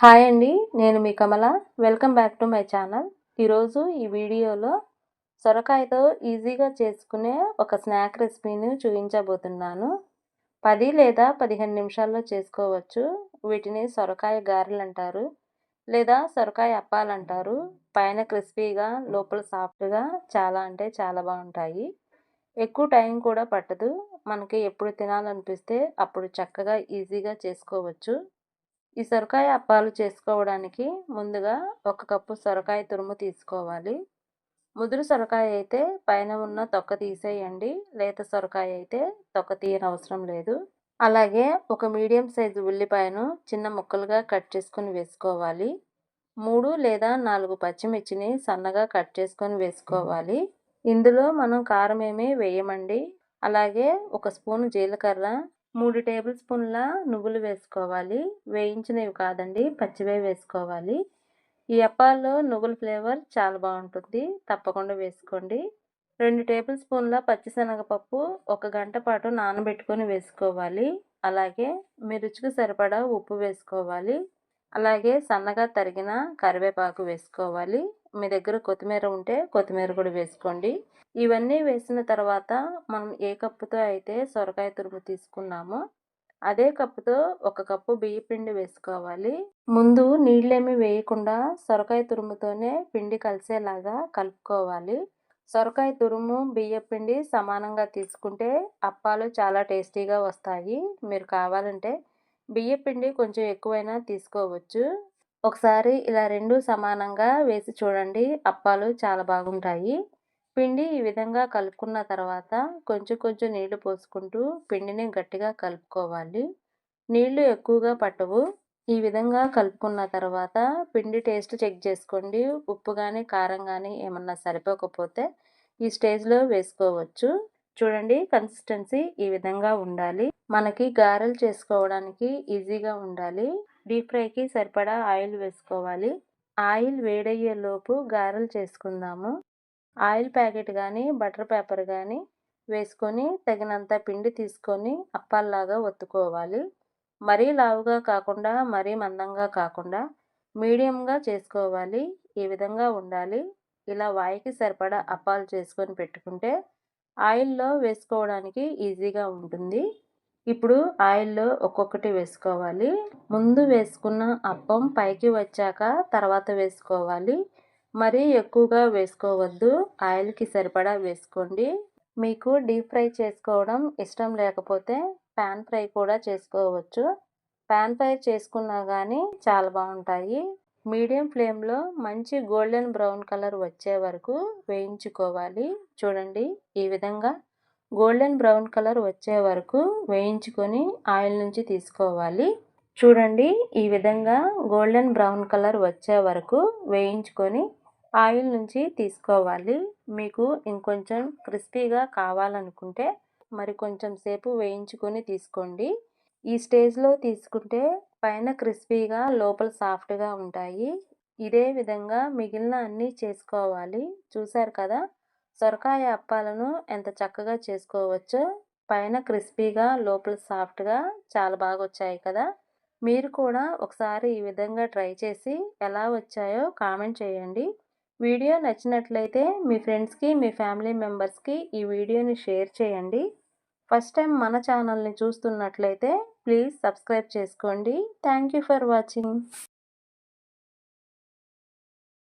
Hi అండి నేను మీ Kamala. Welcome back to my channel ఈరోజు ఈ వీడియోలో సొరకాయతో ఈజీగా చేసుకునే ఒక స్నాక్ రెసిపీని చూపించబోతున్నాను. పది లేదా పదిహేను నిమిషాల్లో చేసుకోవచ్చు. వీటిని సొరకాయ గారెలు అంటారు లేదా సొరకాయ అప్పాలు అంటారు. పైన క్రిస్పీగా లోపల సాఫ్ట్గా చాలా అంటే చాలా బాగుంటాయి. ఎక్కువ టైం కూడా పట్టదు. మనకి ఎప్పుడు తినాలనిపిస్తే అప్పుడు చక్కగా ఈజీగా చేసుకోవచ్చు. ఈ సొరకాయ అప్పాలు చేసుకోవడానికి ముందుగా ఒక కప్పు సొరకాయ తురుము తీసుకోవాలి. ముదురు సొరకాయ అయితే పైన ఉన్న తొక్క తీసేయండి. లేత సొరకాయ అయితే తొక్క తీయనవసరం లేదు. అలాగే ఒక మీడియం సైజు ఉల్లిపాయను చిన్న ముక్కలుగా కట్ చేసుకొని వేసుకోవాలి. మూడు లేదా నాలుగు పచ్చిమిర్చిని సన్నగా కట్ చేసుకొని వేసుకోవాలి. ఇందులో మనం కారం ఏమీ వేయమండి. అలాగే ఒక స్పూన్ జీలకర్ర మూడు టేబుల్ స్పూన్ల నువ్వులు వేసుకోవాలి. వేయించినవి కాదండి పచ్చివే వేసుకోవాలి. ఈ అప్పాల్లో నువ్వుల ఫ్లేవర్ చాలా బాగుంటుంది తప్పకుండా వేసుకోండి. రెండు టేబుల్ స్పూన్ల పచ్చిశనగపప్పు ఒక గంట పాటు నానబెట్టుకొని వేసుకోవాలి. అలాగే మీ రుచికి సరిపడా ఉప్పు వేసుకోవాలి. అలాగే సన్నగా తరిగిన కరివేపాకు వేసుకోవాలి. మీ దగ్గర కొత్తిమీర ఉంటే కొత్తిమీర కూడా వేసుకోండి. ఇవన్నీ వేసిన తర్వాత మనం ఏ కప్పుతో అయితే సొరకాయ తురుము తీసుకున్నామో అదే కప్పుతో ఒక కప్పు బియ్య పిండి వేసుకోవాలి. ముందు నీళ్ళేమి వేయకుండా సొరకాయ తురుముతోనే పిండి కలిసేలాగా కలుపుకోవాలి. సొరకాయ తురుము బియ్య పిండి సమానంగా తీసుకుంటే అప్పాలు చాలా టేస్టీగా వస్తాయి. మీరు కావాలంటే బియ్య పిండి కొంచెం ఎక్కువైనా తీసుకోవచ్చు. ఒకసారి ఇలా రెండు సమానంగా వేసి చూడండి అప్పాలు చాలా బాగుంటాయి. పిండి ఈ విధంగా కలుపుకున్న తర్వాత కొంచెం కొంచెం నీళ్ళు పోసుకుంటూ పిండిని గట్టిగా కలుపుకోవాలి. నీళ్ళు ఎక్కువగా పట్టవు. ఈ విధంగా కలుపుకున్న తర్వాత పిండి టేస్ట్ చెక్ చేసుకోండి. ఉప్పు కానీ కారం కానీ ఏమన్నా సరిపోకపోతే ఈ స్టేజ్లో వేసుకోవచ్చు. చూడండి కన్సిస్టెన్సీ ఈ విధంగా ఉండాలి. మనకి గారెలు చేసుకోవడానికి ఈజీగా ఉండాలి. డీప్ ఫ్రైకి సరిపడా ఆయిల్ వేసుకోవాలి. ఆయిల్ వేడయ్యే లోపు గారెలు చేసుకుందాము. ఆయిల్ ప్యాకెట్ కానీ బటర్ పేపర్ కానీ వేసుకొని తగినంత పిండి తీసుకొని అప్పాల్లాగా ఒత్తుకోవాలి. మరీ లావుగా కాకుండా మరీ మందంగా కాకుండా మీడియంగా చేసుకోవాలి. ఈ విధంగా ఉండాలి. ఇలా వాయికి సరిపడా అప్పాలు చేసుకొని పెట్టుకుంటే ఆయిల్లో వేసుకోవడానికి ఈజీగా ఉంటుంది. ఇప్పుడు ఆయిల్లో ఒక్కొక్కటి వేసుకోవాలి. ముందు వేసుకున్న అప్పం పైకి వచ్చాక తర్వాత వేసుకోవాలి. మరీ ఎక్కువగా వేసుకోవద్దు. ఆయిల్కి సరిపడా వేసుకోండి. మీకు డీప్ ఫ్రై చేసుకోవడం ఇష్టం లేకపోతే ప్యాన్ ఫ్రై కూడా చేసుకోవచ్చు. ప్యాన్ ఫ్రై చేసుకున్నా కానీ చాలా బాగుంటాయి. మీడియం ఫ్లేమ్లో మంచి గోల్డెన్ బ్రౌన్ కలర్ వచ్చే వరకు వేయించుకోవాలి. చూడండి ఈ విధంగా గోల్డెన్ బ్రౌన్ కలర్ వచ్చే వరకు వేయించుకొని ఆయిల్ నుంచి తీసుకోవాలి. చూడండి ఈ విధంగా గోల్డెన్ బ్రౌన్ కలర్ వచ్చే వరకు వేయించుకొని ఆయిల్ నుంచి తీసుకోవాలి. మీకు ఇంకొంచెం క్రిస్పీగా కావాలనుకుంటే మరి కొంచెం సేపు వేయించుకొని తీసుకోండి. ఈ స్టేజ్లో తీసుకుంటే పైన క్రిస్పీగా లోపల సాఫ్ట్గా ఉంటాయి. ఇదే విధంగా మిగిలిన అన్నీ చేసుకోవాలి. చూసారు కదా? సొరకాయ అప్పాలను ఎంత చక్కగా చేసుకోవచ్చో. పైన క్రిస్పీగా లోపల సాఫ్ట్గా చాలా బాగా వచ్చాయి కదా? మీరు కూడా ఒకసారి ఈ విధంగా ట్రై చేసి ఎలా వచ్చాయో కామెంట్ చేయండి. వీడియో నచ్చినట్లయితే మీ ఫ్రెండ్స్కి మీ ఫ్యామిలీ మెంబర్స్కి ఈ వీడియోని షేర్ చేయండి. ఫస్ట్ టైం మన ఛానల్ని చూస్తున్నట్లయితే ప్లీజ్ సబ్స్క్రైబ్ చేసుకోండి. Thank you for watching.